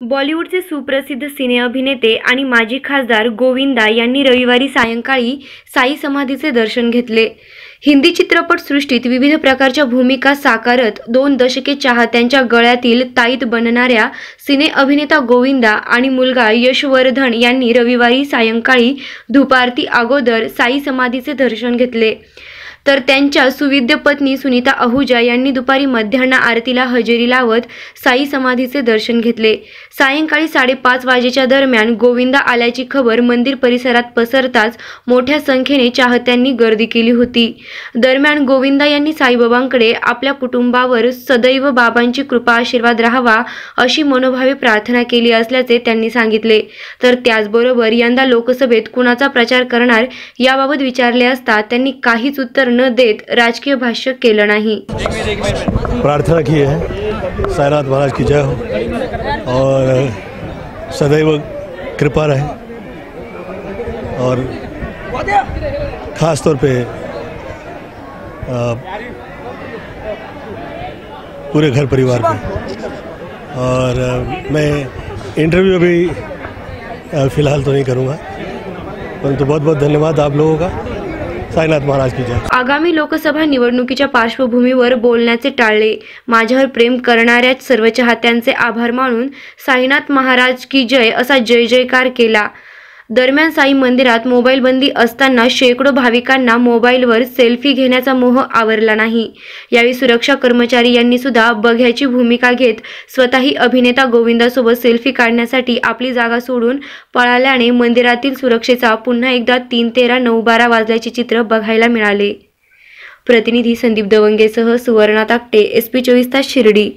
बॉलिवूडचे सुप्रसिद्ध सिने अभिनेते आणि माजी खासदार गोविंदा यांनी रविवारी सायंकाळी साई समाधीचे दर्शन घेतले. हिंदी चित्रपटसृष्टीत विविध प्रकारच्या भूमिका साकारत दोन दशके चाहत्यांच्या गळ्यातील ताईत बनणाऱ्या सिने अभिनेता गोविंदा आणि मुलगा यशवर्धन यांनी रविवारी सायंकाळी दुपारती अगोदर साई समाधीचे दर्शन घेतले. तर त्यांच्या सुविद्य पत्नी सुनीता आहुजा यांनी दुपारी मध्यान्ह आरतीला हजेरी लावत साई समाधीचे दर्शन घेतले. सायंकाळी साडेपाच वाजेच्या दरम्यान गोविंदा आल्याची खबर मंदिर परिसरात पसरताच मोठ्या संख्येने चाहत्यांनी गर्दी केली होती. दरम्यान गोविंदा यांनी साईबाबांकडे आपल्या कुटुंबावर सदैव बाबांची कृपा आशीर्वाद राहावा अशी मनोभावे प्रार्थना केली असल्याचे त्यांनी सांगितले. तर त्याचबरोबर यंदा लोकसभेत कुणाचा प्रचार करणार याबाबत विचारले असता त्यांनी काहीच उत्तर न देत राजकीय भाष्य केलं नाही. प्रार्थना की है। साईनाथ महाराज की जय हो। और सदैव कृपा रहे। और ख़ास तौर पे पूरे घर परिवार पे और मैं इंटरव्यू अभी फ़िलहाल तो नहीं करूँगा। परंतु बहुत बहुत धन्यवाद आप लोगों का। साईनाथ महाराज की जय. आगामी लोकसभा निवडणुकीच्या पार्श्वभूमीवर बोलण्याचे टाळले माझ्यावर प्रेम करणाऱ्या सर्व चाहत्यांचे आभार मानून साईनाथ महाराज की जय असा जय जयकार केला. दरम्यान साई मंदिरात मोबाईल बंदी असताना शेकडो भाविकांना मोबाईलवर सेल्फी घेण्याचा मोह आवरला नाही. यावेळी सुरक्षा कर्मचारी यांनी सुद्धा बघ्याची भूमिका घेत स्वतःही अभिनेता गोविंदासोबत सेल्फी काढण्यासाठी आपली जागा सोडून पळाल्याने मंदिरातील सुरक्षेचा पुन्हा एकदा तीन तेरा नऊ बारा वाजल्याचे चित्र बघायला मिळाले. प्रतिनिधी संदीप दवंगेसह सुवर्णा ताकटे एस पी चोवीस तास शिर्डी.